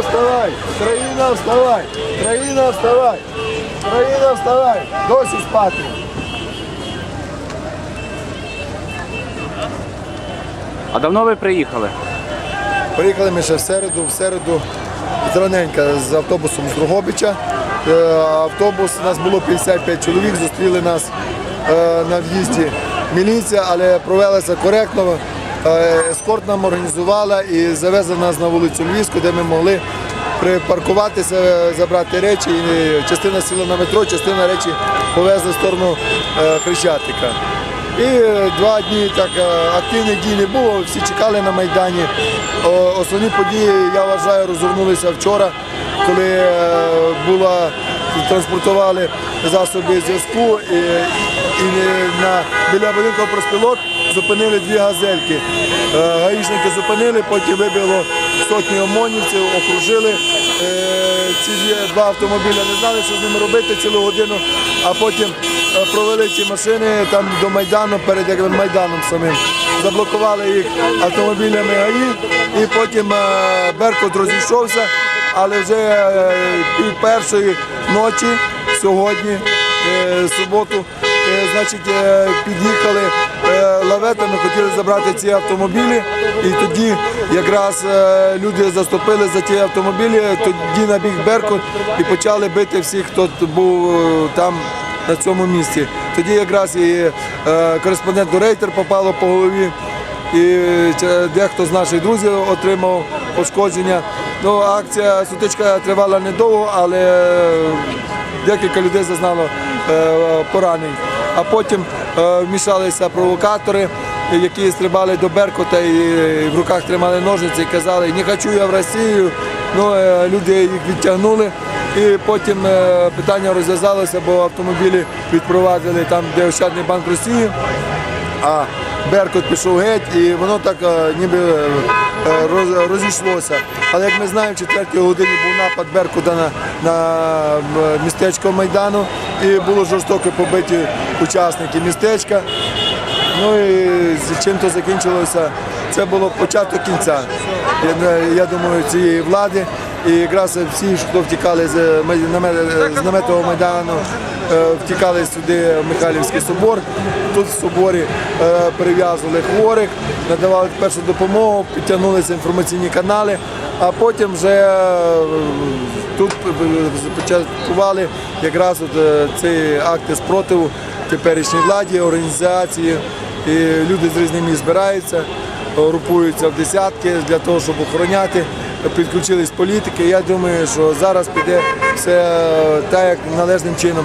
Країна, вставай! Країна, вставай! Країна, вставай! Країна, вставай! Досі спати! А давно ви приїхали? Приїхали ми ще в середу, в середу зраненько з автобусом з Другобича. Е, Автобус, нас було 55 чоловік, зустріли нас е, на в'їзді міліція, але провелася коректно. Е, Ескорт нам організувала і завезла нас на вулицю Львівську, де ми могли припаркуватися, забрати речі. І частина сіла на метро, частина речі повезли в сторону е, Хрещатика. І е, два дні так активних дій не було, всі чекали на Майдані. Основні події, я вважаю, розгорнулися вчора, коли була, транспортували засоби зв'язку і, і біля будинку проспілок зупинили дві газельки. Е, Гаїшники зупинили, потім вибило сотні ОМОНівців, окружили е, ці два автомобіля, не знали, що з ними робити цілу годину, а потім е, провели ці машини там до Майдану, перед як Майданом самим. Заблокували їх автомобілями ГАІ і потім е, Беркут розійшовся, але вже е, пів першої ночі сьогодні, е, суботу, е, значить, під'їхали лаветами, хотіли забрати ці автомобілі, і тоді якраз люди заступили за ті автомобілі, тоді набіг Беркут і почали бити всіх, хто був там на цьому місці. Тоді якраз і е, кореспонденту Рейтер попало по голові, і дехто з наших друзів отримав пошкодження. Ну, акція сутичка тривала недовго, але е, декілька людей зазнало е, поранень. А потім е, вмішалися провокатори, які стрибали до Беркута і в руках тримали ножниці і казали, не хочу я в Росію. Ну, люди їх відтягнули. І потім питання розв'язалося, бо автомобілі відпровадили там, де Ощадний банк Росії, а Беркут пішов геть, і воно так е, ніби е, розійшлося. Але як ми знаємо, в четвертій годині був напад Беркута на, на е, містечко Майдану і було жорстоко побиті учасники містечка. Ну і з чим то закінчилося. Це було початок кінця. Я, я думаю, цієї влади. І якраз всі, хто втікали з, наметового майдану, е, втікали сюди в Михайлівський собор. Тут в соборі е, перев'язували хворих, надавали першу допомогу, підтягнулися інформаційні канали, а потім вже е, тут започаткували якраз от, е, ці акти спротиву теперішній владі, організації. І люди з різних міст збираються, групуються в десятки для того, щоб охороняти. Підключились політики. Я думаю, що зараз піде все е, так, як належним чином.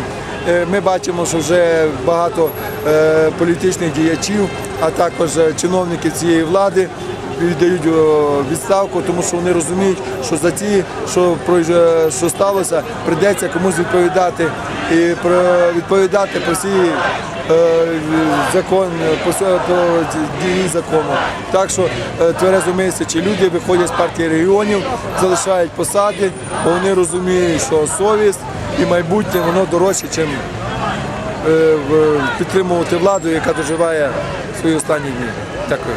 Е, Ми бачимо, що вже багато е, політичних діячів, а також е, чиновники цієї влади віддають відставку, тому що вони розуміють, що за ті, що що сталося, прийдеться комусь відповідати і відповідати по всій закон по, дії закону. Так що тверезо мислячі люди виходять з партії регіонів, залишають посади, бо вони розуміють, що совість і майбутнє воно дорожче, ніж підтримувати владу, яка доживає свої останні дні. Дякую.